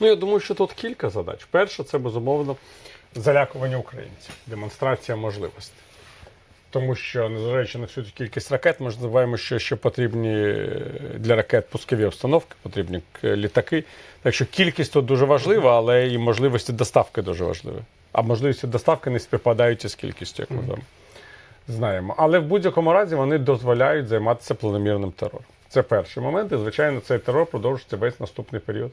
Ну, я думаю, що тут кілька задач. Перше, це безумовно залякування українців, демонстрація можливостей. Тому що, незважаючи на всю цю кількість ракет, ми ж називаємо, що ще потрібні е, для ракет пускові установки, потрібні е, літаки. Так що кількість тут дуже важлива, але і можливості доставки дуже важливі. А можливості доставки не співпадають із кількістю, як ми знаємо. Але в будь-якому разі вони дозволяють займатися планомірним терором. Це перший момент, і звичайно, цей терор продовжиться весь наступний період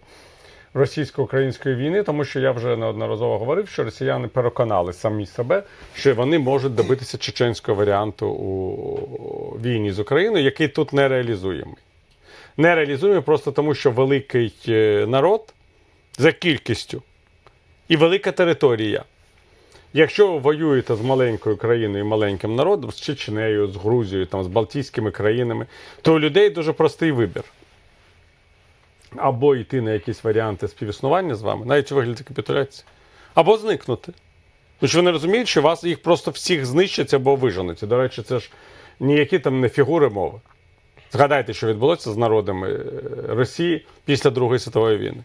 російсько-української війни, тому що я вже неодноразово говорив, що росіяни переконали самі себе, що вони можуть добитися чеченського варіанту у війні з Україною, який тут не реалізуємий. Не реалізуємий просто тому, що великий е, народ за кількістю і велика територія. Якщо ви воюєте з маленькою країною і маленьким народом, з Чечнею, з Грузією, там, з Балтійськими країнами, то у людей дуже простий вибір. Або йти на якісь варіанти співіснування з вами, навіть у вигляді капітуляції, або зникнути. Тому що вони розуміють, що вас їх просто всіх знищать або виженуть. До речі, це ж ніякі там не фігури мови. Згадайте, що відбулося з народами е, Росії після Другої світової війни.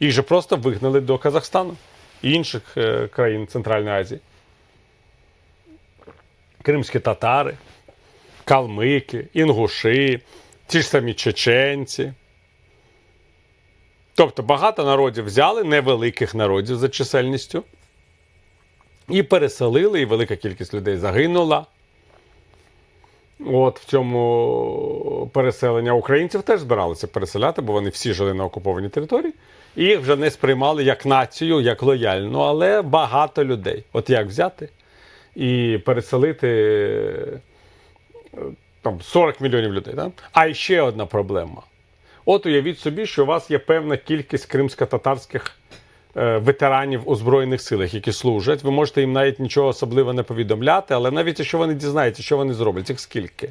Їх же просто вигнали до Казахстану і інших е, країн Центральної Азії. Кримські татари, калмики, інгуші, ті ж самі чеченці. Тобто багато народів взяли, невеликих народів за чисельністю, і переселили, і велика кількість людей загинула. От в цьому переселення українців теж збиралися переселяти, бо вони всі жили на окупованій території. І їх вже не сприймали як націю, як лояльну, але багато людей. От як взяти і переселити е, там 40 мільйонів людей. Да? А ще одна проблема. От уявіть собі, що у вас є певна кількість кримсько-татарських е, ветеранів у Збройних силах, які служать. Ви можете їм навіть нічого особливо не повідомляти, але навіть якщо вони дізнаються, що вони зроблять, їх скільки.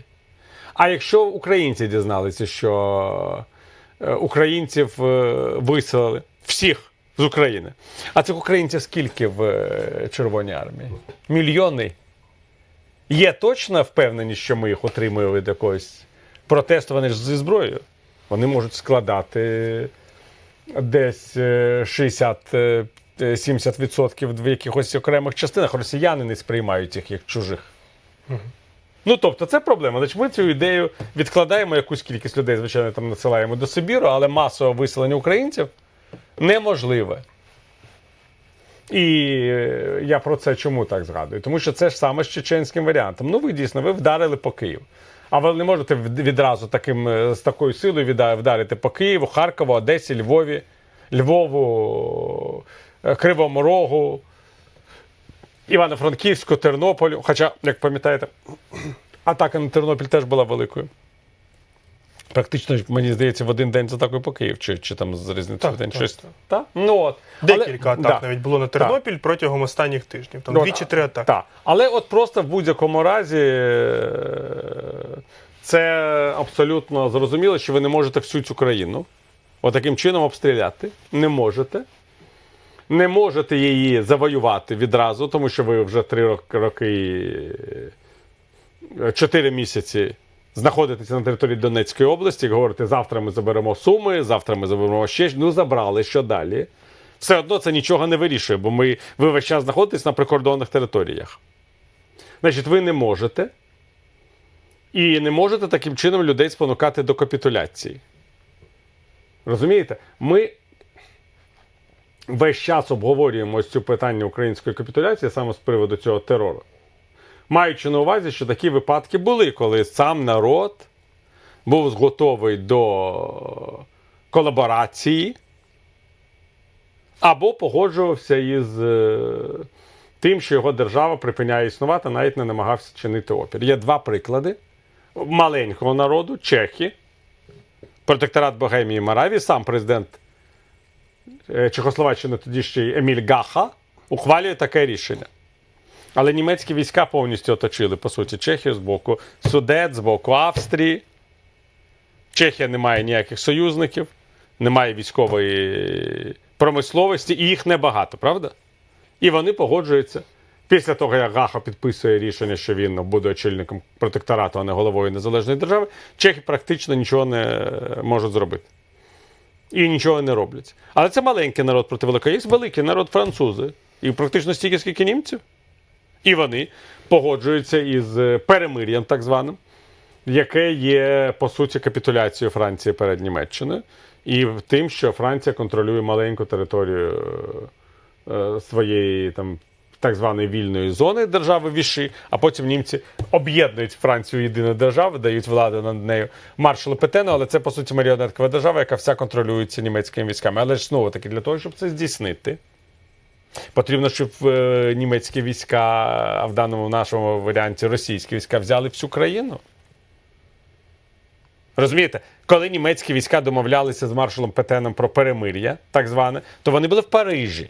А якщо українці дізналися, що е, українців е, виселили всіх з України, а цих українців скільки в Червоній армії? Мільйони. Є точна впевненість, що ми їх отримуємо від якогось протесту, вони ж зі зброєю. Вони можуть складати десь е, 60-70% в якихось окремих частинах. Росіяни не сприймають їх як чужих. Ну, тобто, це проблема. Значить, ми цю ідею відкладаємо якусь кількість людей, звичайно, там насилаємо до Сибіру, але масове виселення українців неможливе. І е, я про це чому так згадую? Тому що це ж саме з чеченським варіантом. Ну, ви дійсно ви вдарили по Києву. А ви не можете відразу таким, е, з такою силою вдарити по Києву, Харкову, Одесі, Львові, Львову, е, Кривому Рогу, Івано-Франківську, Тернополю. Хоча, як пам'ятаєте, атака на Тернопіль теж була великою. Практично, мені здається, в один день з атакою по Київ, чи, чи там з різницею в день так, щось. так. Так? Ну, от. Декілька Але- атак да. навіть було на Тернопіль протягом останніх тижнів. Там Ну, дві чи три атаки. Так. Але от просто в будь-якому разі е, це абсолютно зрозуміло, що ви не можете всю цю країну отаким чином обстріляти. Не можете. Не можете її завоювати відразу, тому що ви вже три роки, е, чотири місяці знаходитеся на території Донецької області, і говорите, завтра ми заберемо Суми, завтра ми заберемо ще. щось». Ну, забрали, що далі? Все одно це нічого не вирішує, бо ми, ви весь час знаходитесь на прикордонних територіях. Значить, ви не можете. І не можете таким чином людей спонукати до капітуляції. Розумієте? Ми весь час обговорюємо ось цю питання української капітуляції саме з приводу цього терору. Маючи на увазі, що такі випадки були, коли сам народ був готовий до колаборації або погоджувався із е, тим, що його держава припиняє існувати, навіть не намагався чинити опір. Є два приклади маленького народу Чехи, протекторат Богемії і Моравії, сам президент е, Чехословаччини, тоді ще Еміль Гаха, ухвалює таке рішення. Але німецькі війська повністю оточили, по суті, Чехію з боку Судет, з боку Австрії. Чехія не має ніяких союзників, немає військової промисловості, і їх небагато, правда? І вони погоджуються. Після того, як Гаха підписує рішення, що він буде очільником протекторату, а не головою незалежної держави, чехи практично нічого не можуть зробити. і нічого не роблять. Але це маленький народ проти великого. Є великий народ французи. І практично стільки, скільки німців. І вони погоджуються із е, перемир'ям, так званим, яке є, по суті, капітуляцією Франції перед Німеччиною, і тим, що Франція контролює маленьку територію е, е, своєї там. Так званої вільної зони держави Віші, а потім німці об'єднують Францію єдину державу, дають владу над нею маршалу Петену, але це по суті маріонеткова держава, яка вся контролюється німецькими військами. Але ж знову таки для того, щоб це здійснити, Потрібно, щоб е, німецькі війська, а в даному нашому варіанті російські війська взяли всю країну. Розумієте, коли німецькі війська домовлялися з маршалом Петеном про перемир'я, так зване, то вони були в Парижі,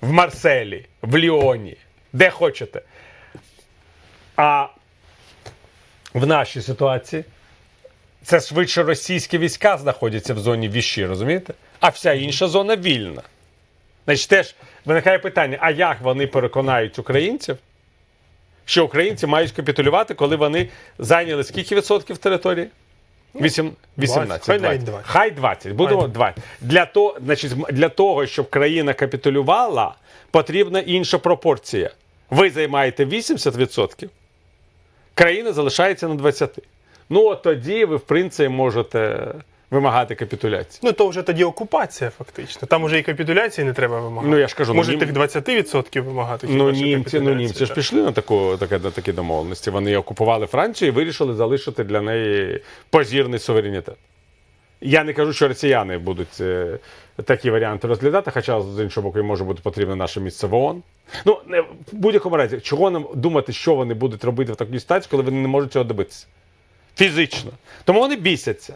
в Марселі, в Ліоні, де хочете. А в нашій ситуації це швидше російські війська знаходяться в зоні Віші, розумієте? А вся інша зона вільна. Значить, теж виникає питання: а як вони переконають українців, що українці мають капітулювати, коли вони зайняли скільки відсотків території? Вісім- 18. Хай навіть 20. 20. Хай 20. Будемо Хай 20. Для, того, значить, для того, щоб країна капітулювала, потрібна інша пропорція. Ви займаєте 80%, країна залишається на 20%. Ну, от тоді ви, в принципі, можете вимагати капітуляції. Ну то вже тоді окупація, фактично. Там уже і капітуляції не треба вимагати. Ну, я ж кажу, ну, може нім- тих 20% вимагати. Ну, німці, ну, німці ж пішли на, таку, таке, на такі домовленості. Вони окупували Францію і вирішили залишити для неї позірний суверенітет. Я не кажу, що росіяни будуть е, такі варіанти розглядати, хоча з іншого боку, може бути потрібне наше місце в ООН. Ну, не- в будь-якому разі, чого нам думати, що вони будуть робити в такій ситуації, коли вони не можуть цього добитися? Фізично. Тому вони бісяться.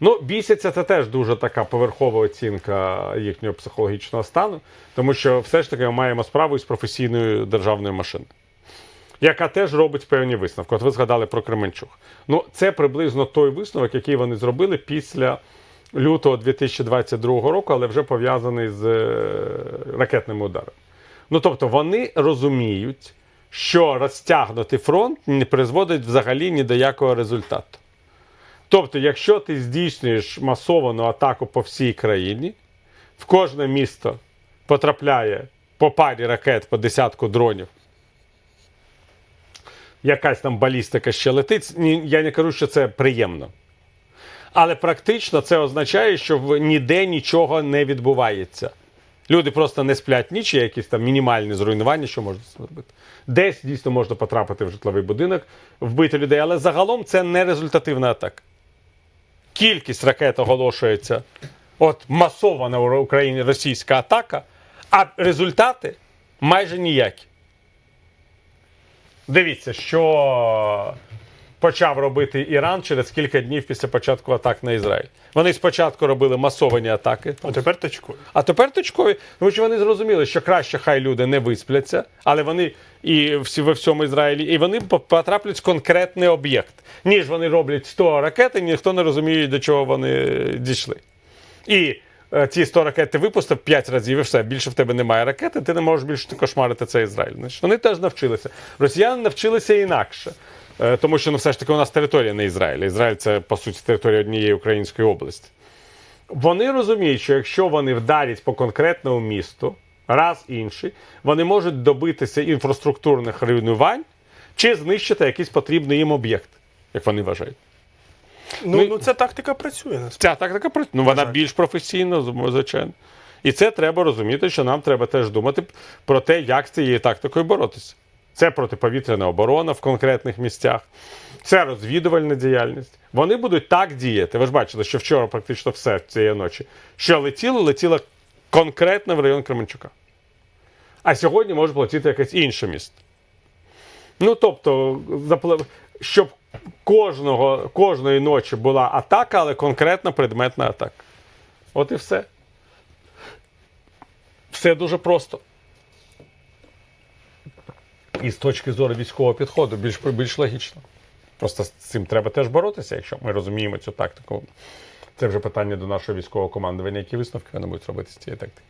Ну, бісяться це теж дуже така поверхова оцінка їхнього психологічного стану, тому що все ж таки ми маємо справу із професійною державною машиною, яка теж робить певні висновки. От ви згадали про Кременчук. Ну, це приблизно той висновок, який вони зробили після лютого 2022 року, але вже пов'язаний з е, ракетними ударами. Ну тобто вони розуміють, що розтягнутий фронт не призводить взагалі ні до якого результату. Тобто, якщо ти здійснюєш масовану атаку по всій країні, в кожне місто потрапляє по парі ракет, по десятку дронів, якась там балістика ще летить, я не кажу, що це приємно. Але практично це означає, що ніде нічого не відбувається. Люди просто не сплять ніч, якісь там мінімальні зруйнування, що можна зробити. Десь дійсно можна потрапити в житловий будинок, вбити людей, але загалом це не результативна атака. Кількість ракет оголошується, от масована в Україні російська атака, а результати майже ніякі. Дивіться, що почав робити Іран через кілька днів після початку атак на Ізраїль. Вони спочатку робили масовані атаки, А тепер точкою. а тепер точкові, тому що вони зрозуміли, що краще хай люди не виспляться, але вони і всі во всьому Ізраїлі, і вони по- потраплять в конкретний об'єкт, ніж вони роблять 100 ракет, і ніхто не розуміє, до чого вони дійшли. І е, ці 100 ракет ти випустив 5 разів, і все, більше в тебе немає ракети, ти не можеш більше кошмарити цей Ізраїль. Значить, вони теж навчилися. Росіяни навчилися інакше. Е, Тому що ну, все ж таки у нас територія не Ізраїль. Ізраїль це, по суті, територія однієї української області. Вони розуміють, що якщо вони вдарять по конкретному місту, раз інший, вони можуть добитися інфраструктурних руйнувань чи знищити якийсь потрібний їм об'єкт, як вони вважають. Ну, Ми- ну ця тактика працює насправді. Ця тактика працює. Ну, вона жаль. більш професійна, звичайно. І це треба розуміти, що нам треба теж думати про те, як з цією тактикою боротися. Це протиповітряна оборона в конкретних місцях, це розвідувальна діяльність. Вони будуть так діяти. Ви ж бачили, що вчора практично все цієї ночі, що летіло, летіло конкретно в район Кременчука. А сьогодні може полетіти якесь інше місто. Ну, тобто, щоб кожного, кожної ночі була атака, але конкретна предметна атака. От і все. Все дуже просто. І з точки зору військового підходу більш, більш логічно. Просто з цим треба теж боротися, якщо ми розуміємо цю тактику. Це вже питання до нашого військового командування, які висновки вони будуть робити з цієї тактики.